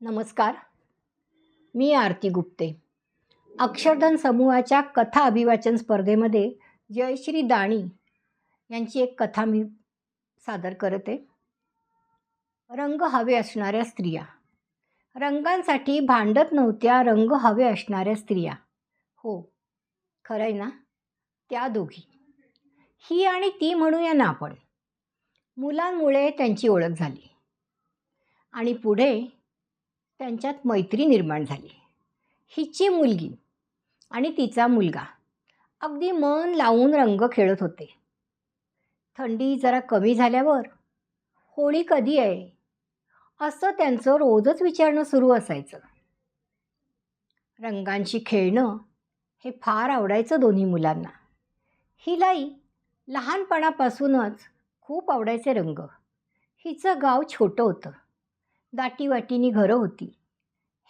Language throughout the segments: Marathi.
नमस्कार. मी आरती गुप्ते. अक्षरधन समूहाच्या कथा अभिवाचन स्पर्धेमध्ये जयश्री दाणी यांची एक कथा मी सादर करत. आहे रंग हवे असणाऱ्या स्त्रिया. रंगांसाठी भांडत नव्हत्या रंग हवे असणाऱ्या स्त्रिया. हो खरं आहे ना? त्या दोघी. ही आणि ती म्हणूया ना आपण. मुलांमुळे त्यांची ओळख झाली. आणि पुढे त्यांच्यात मैत्री निर्माण झाली. हिची मुलगी आणि तिचा मुलगा अगदी मन लावून रंग खेळत होते. थंडी जरा कमी झाल्यावर होळी कधी आहे असं त्यांचं रोजच विचारणं सुरू असायचं. रंगांशी खेळणं हे फार आवडायचं दोन्ही मुलांना. हिलाई लहानपणापासूनच खूप आवडायचे रंग. हिचं गाव छोटं होतं. दाटीवाटीनी घरं होती.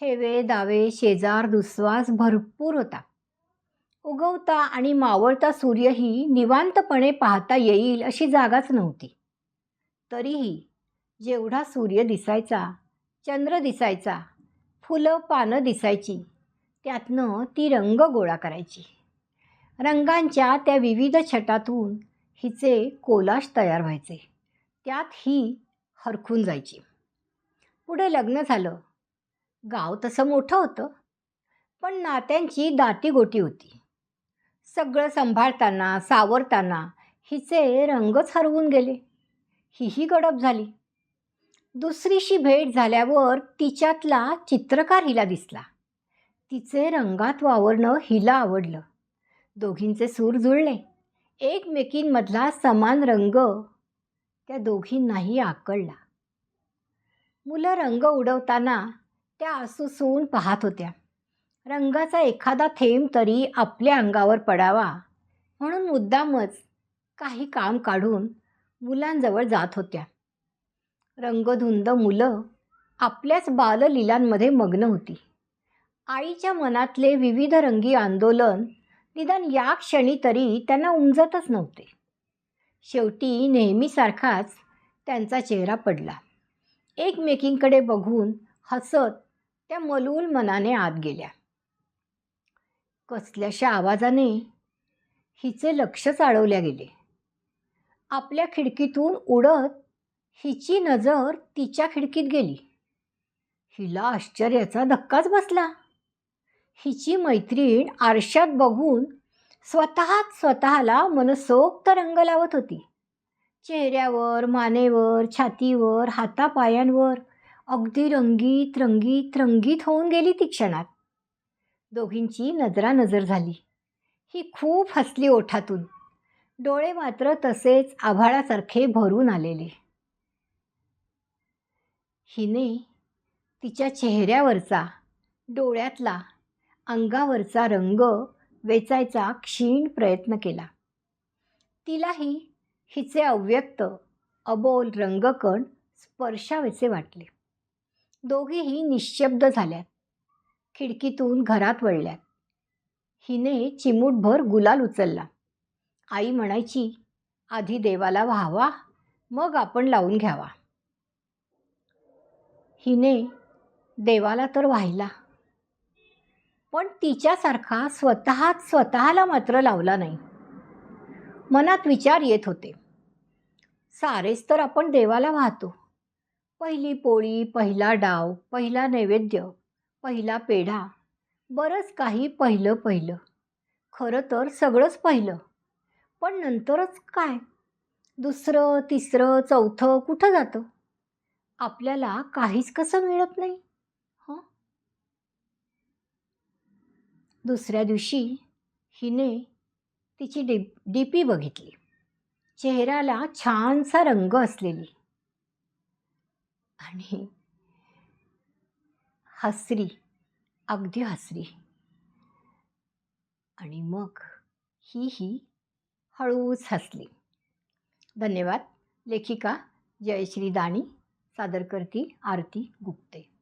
हेवे दावे शेजार दुस्वास भरपूर होता. उगवता आणि मावळता सूर्यही निवांतपणे पाहता येईल अशी जागाच नव्हती. तरीही जेवढा सूर्य दिसायचा चंद्र दिसायचा फुलं पानं दिसायची त्यातनं ती रंग गोळा करायची. रंगांच्या त्या विविध छटातून हिचे कोलाश तयार व्हायचे. त्यात ही हरखून जायची. पुढे लग्न झालं. गाव तसं मोठं होतं पण नात्यांची दाटीगोटी होती. सगळं सांभाळताना सावरताना हिचे रंगच हरवून गेले. हीही गडप झाली. दुसरीशी भेट झाल्यावर तिच्यातला चित्रकार हिला दिसला. तिचे रंगात वावरणं हिला आवडलं. दोघींचे सूर जुळले. एकमेकींमधला समान रंग त्या दोघींनाही आकळला. मुलं रंग उडवताना त्या आसूसून पाहत होत्या. रंगाचा एखादा थेंब तरी आपल्या अंगावर पडावा. म्हणून मुद्दामच काही काम काढून मुलांजवळ जात होत्या. रंगधुंद मुलं आपल्याच बाललीलांमध्ये मग्न होती. आईच्या मनातले विविध रंगी आंदोलन निदान या क्षणी तरी त्यांना उमजतच नव्हते. शेवटी नेहमीसारखाच त्यांचा चेहरा पडला. एकमेकींकडे बघून हसत त्या मलूल मनाने आत गेल्या. कसल्याशा आवाजाने हिचे लक्ष चाळवल्या गेले. आपल्या खिडकीतून उडत हिची नजर तिच्या खिडकीत गेली. हिला आश्चर्याचा धक्काच बसला. हिची मैत्रीण आरशात बघून स्वतःच स्वतःला मनसोक्त रंग लावत होती. चेहऱ्यावर मानेवर छातीवर हातापायांवर अगदी रंगीत रंगीत रंगीत होऊन गेली ती क्षणात. दोघींची नजरानजर झाली. ही खूप हसली ओठातून. डोळे मात्र तसेच आभाळासारखे भरून आलेले. हिने तिच्या चेहऱ्यावरचा डोळ्यातला अंगावरचा रंग वेचायचा क्षीण प्रयत्न केला. तिलाही हिचे अव्यक्त अबोल रंगकण स्पर्शावेचे वाटले. दोघेही निश्शब्द झाल्यात. खिडकीतून घरात वळल्यात. हिने चिमूटभर गुलाल उचलला. आई म्हणायची आधी देवाला व्हावा मग आपण लावून घ्यावा. हिने देवाला तर व्हायला. पण तिच्यासारखा स्वतःच स्वतःला मात्र लावला नाही. मनात विचार येत होते. सारेच तर आपण देवाला वाहतो. पहिली पोळी पहिला डाव पहिला नैवेद्य पहिला पेढा बरंच काही पहिलं पहिलं. खरं तर सगळंच पहिलं. पण नंतरच काय? दुसरं तिसरं चौथं कुठं जातं? आपल्याला काहीच कसं मिळत नाही हं? दुसऱ्या दिवशी हिने तिची डी डी पी बघितली. चेहऱ्याला छानसा रंग असलेली आणि हसरी अगदी हसरी. आणि मग ही ही हळूच हसली. धन्यवाद. लेखिका जयश्री दाणी सादर करती आरती गुप्ते.